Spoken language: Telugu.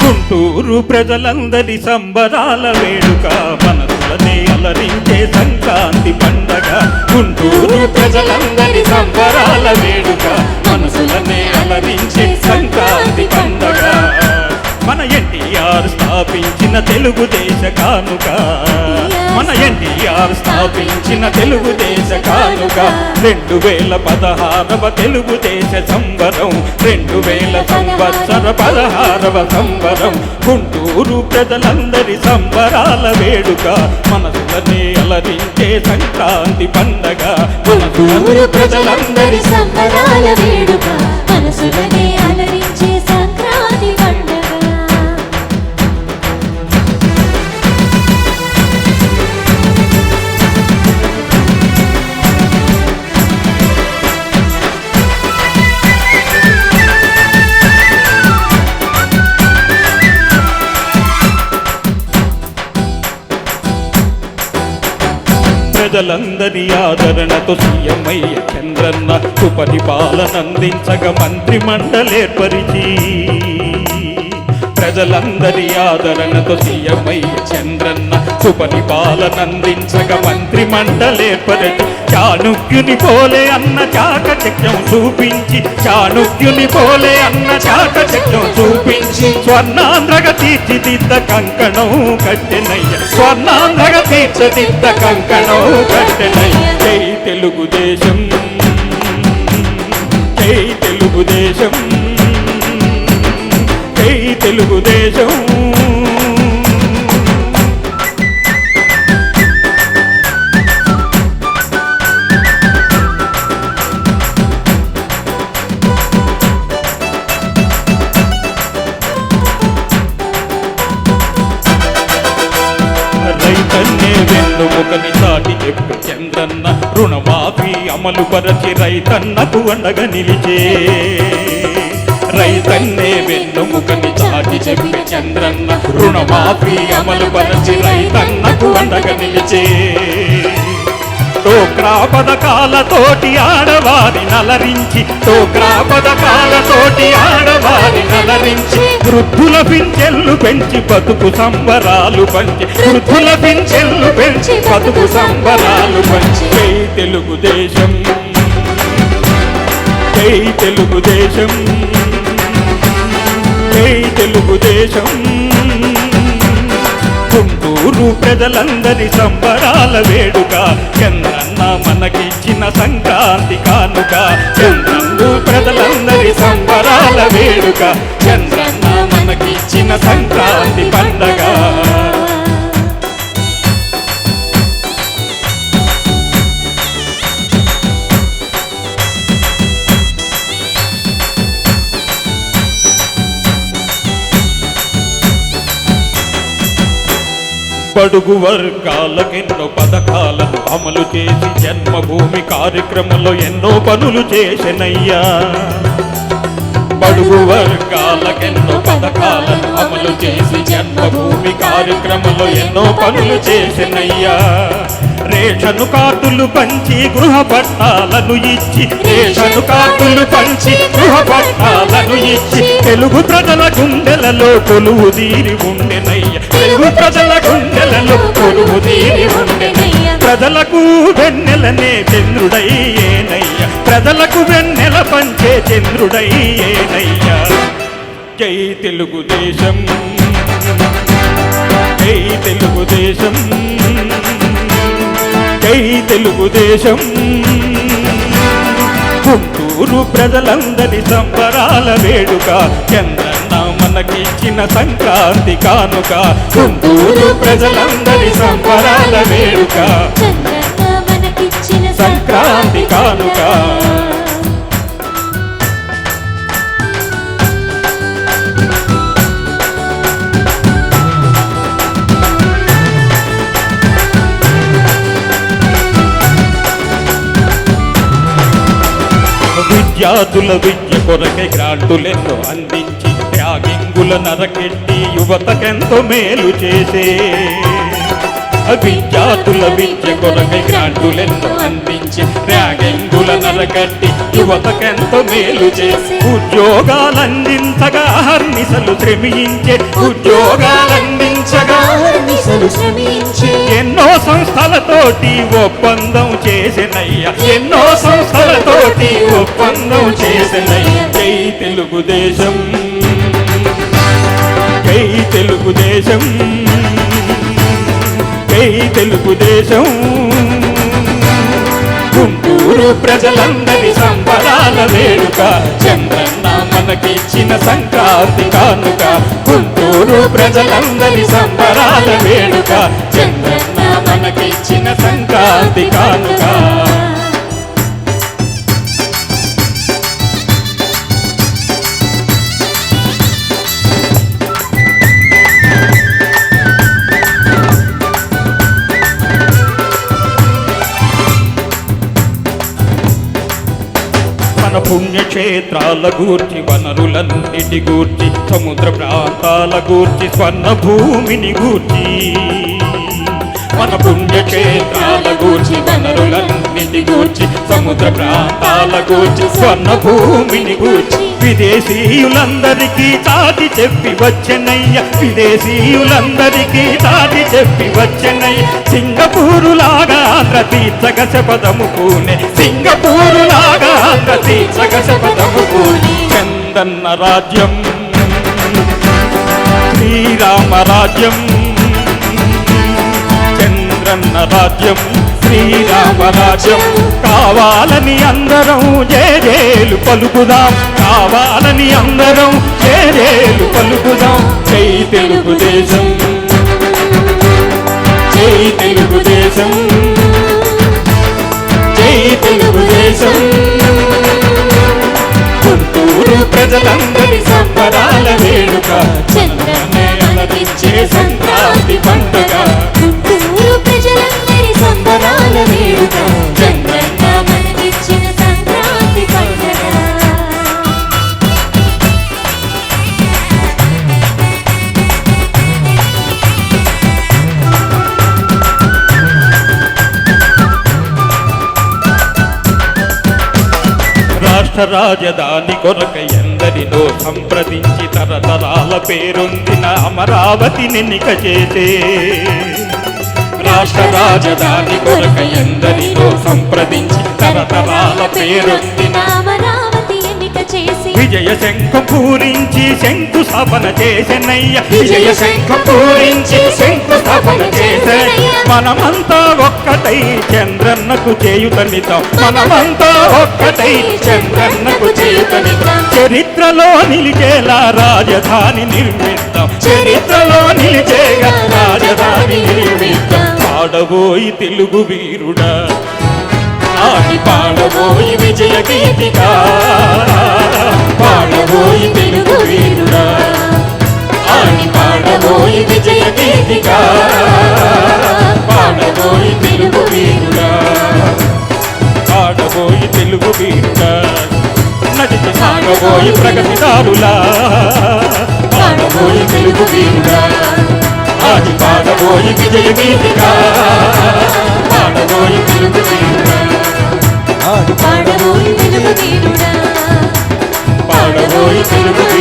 గుంటూరు ప్రజలందరి సంబరాల వేడుక అలనే అలరించే సంక్రాంతి పండగ. గుంటూరు ప్రజలందరి సంబరాల వేడుక. మనసులనే అలరించే సంక్రాంతి పండగ. మన ఎన్టీఆర్ స్థాపించిన తెలుగుదేశ కానుక. మన ఎన్టీఆర్ స్థాపించిన తెలుగుదేశ కానుక. రెండు వేల పదహారవ తెలుగుదేశ సంబరం రెండు వేల సంవత్సర పదహారవ సంబరం. గుంటూరు ప్రజలందరి సంబరాల వేడుక మనసులనే అలరించే సంక్రాంతి పండగ. గుంటూరు ప్రజలందరి సంబరాల వేడుక మనసులనే అలరి ప్రజలందరి ఆదరణతో సీఎంఐ చంద్రన్న సుపరిపాలనందించగ మంత్రి మండలేర్పరిచి ప్రజలందరి ఆదరణతో సీఎంఐ చంద్రన్న సుపరిపాలనందించగ మంత్రి మండలేర్పరిచి చాణుక్యుని పోలే అన్న చాకచక్యం చూపించి చాణుక్యుని పోలే అన్న చాకచక్యం చూపించి స్వర్ణాంధ్రగ తీర్చిదిద్ద కంకణం కట్టెనయ్య. స్వర్ణాంధ్రగ తీర్చిదిద్ద కంకణం కట్టెనయ్య. జై తెలుగుదేశం జై తెలుగుదేశం జై తెలుగుదేశం. రైతన్నే వెన్నుముకని చాటి చెప్పు చందన్న రుణమాఫీ అమలు పరచి రైతన్నకు అండగా నిలిచే. రైతన్నే వెన్నుముకని చాటి చెప్పి చంద్రన్న రుణమాఫీ అమలు పరచి రైతన్నకు అండగా నిలిచే. టోక్రా పథకాలతోటి ఆడవారి నలరించి టోక్రా పథకాలతోటి ఆడవారి నలరించి వృద్ధుల పింఛన్లు పెంచి బతుకు సంబరాలు పంచి వృద్ధుల పింఛన్లు పెంచి బతుకు సంబరాలు పంచి. తెలుగుదేశం జై తెలుగుదేశం జై తెలుగుదేశం. గుంటూరు ప్రజలందరి సంబరాల వేడుక. చంద్రన్న మనకిచ్చిన సంక్రాంతి కానుక. చంద్రన్ను ప్రజలందరి సంబరాల వేడుక. చంద్రన్న మనకిచ్చిన సంక్రాంతి పండగ. పడుగు వర్గాలకెన్నో పథకాలను అమలు చేసి జన్మభూమి కార్యక్రమంలో ఎన్నో పనులు చేసినయ్యా. బడుగు వర్గాలకెన్నో పథకాలను అమలు చేసి జన్మభూమి కార్యక్రమంలో ఎన్నో పనులు చేసినయ్యా. రేషను కార్డులు పంచి గృహ పట్టాలను ఇచ్చి రేషను కార్డులు పంచి గృహ పట్టాలను ఇచ్చి తెలుగు ప్రజల గుండెలలో కొలువు తీరి ఉండెనయ్య. తెలుగు ప్రజల గుండెలలో కొలువు తీరి ఉండెనయ్య. ప్రజలకు వెన్నెలనే చంద్రుడయ్యేనయ్య. ప్రజలకు వెన్నెల పంచే చంద్రుడయ్యేనయ్య. జై తెలుగుదేశం జై తెలుగుదేశం జై తెలుగుదేశం గుంటూరు ప్రజలందరి సంబరాల వేడుక చంద్ర మనకిచ్చిన సంక్రాంతి కానుక. గుంటూరు ప్రజలందరి సంబరాల వేడుక. సంక్రాంతి కానుక. విద్యార్థుల విద్యకు కొరకై గ్రాంటులెన్నో అందించి త్యాగింగుల నరకెట్టి యువతకెంతో మేలు చేసే. విద్యార్థుల విద్య కొరకై గ్రాంటులెన్నో అందించి. త్యాగింగుల నరకట్టి యువతకెంతో మేలు చేసి. ఉద్యోగాలందించగా హర్నిసలు శ్రమించే. ఉద్యోగాలందించగా ఎన్నో సంస్థలతోటి ఒప్పందం చేసినయ్య. ఎన్నో సంస్థలతోటి ఒప్పందం చేసినయ్యై. జై తెలుగుదేశం. తెలుగుదేశం. జై తెలుగుదేశం. గుంటూరు ప్రజలందరి సంబరాల వేడుక చంద్రన్న మనకిచ్చిన సంక్రాంతి కానుక. గుంటూరు ప్రజలందరి సంబరాల వేడుక చంద్రన్న మనకిచ్చిన సంక్రాంతి కానుక. పుణ్యక్షేత్రాల గూర్చి వనరులన్నిటి గూర్చి సముద్ర ప్రాంతాల గూర్చి స్వర్ణ భూమిని గూర్చి. మన పుణ్యక్షేత్రాల గూర్చి వనరులన్నిటి గూర్చి సముద్ర ప్రాంతాల గూర్చి స్వర్ణ భూమిని గూర్చి విదేశీయులందరికీ చాటి చెప్పి వచ్చనయ్య. విదేశీయులందరికీ చాటి చెప్పి వచ్చనయ్య. సింగపూరు లాగా ఆంధ్ర తీర్చగ శపథము పూనే సింగపూరు లాగా తీర్చగ శపథము పూనే చందన్న రాజ్యం. శ్రీరామ రాజ్యం. జగన్న రాజ్యం శ్రీరామరాజ్యం. కావాలని అందరం జేజేలు పలుకుదాం. కావాలని అందరం జేజేలు పలుకుదాం. జై తెలుగుదేశం. జై తెలుగుదేశం. జై తెలుగుదేశం. గుంటూరు ప్రజలందరి సంబరాల వేడుక. చంద్రమే అలరించే సంక్రాంతి పంట రాష్ట్ర రాజధాని కొరక ఎందరిలో సంప్రదించి తరతరాల పేరొందిన అమరావతిని నిక చేసే. రాష్ట్ర రాజధాని కొరక ఎందరిలో సంప్రదించి తరతరాల పేరొందిన విజయ శంఖం పూరించి శంకుస్థాపన చేసెనయ్య. విజయ శంఖం పూరించి శంకుస్థాపన చేసెనయ్య. మనమంతా ఒక్కటై చంద్రన్నకు చేయుతనితాం మనమంతా ఒక్కటై చంద్రన్నకు చేయుతనితాం చరిత్రలో నిలిచేలా రాజధాని నిర్మిద్దాం. చరిత్రలో నిలిచేగా రాజధాని నిర్మిద్దాం. పాడబోయి తెలుగు వీరుడా. ఆడి పాడబోయి విజయ గీతిక. సాగబోయి ప్రగతిదారులా పాడబోయి తెలుగు వీరుడా. ఆడి పాడబోయి విజయ గీతిక. పాడబోయి తెలుగు వీరుడా. పాడబోయి తెలుగు వీరుడా. పాడబోయి తెలుగు వీరుడా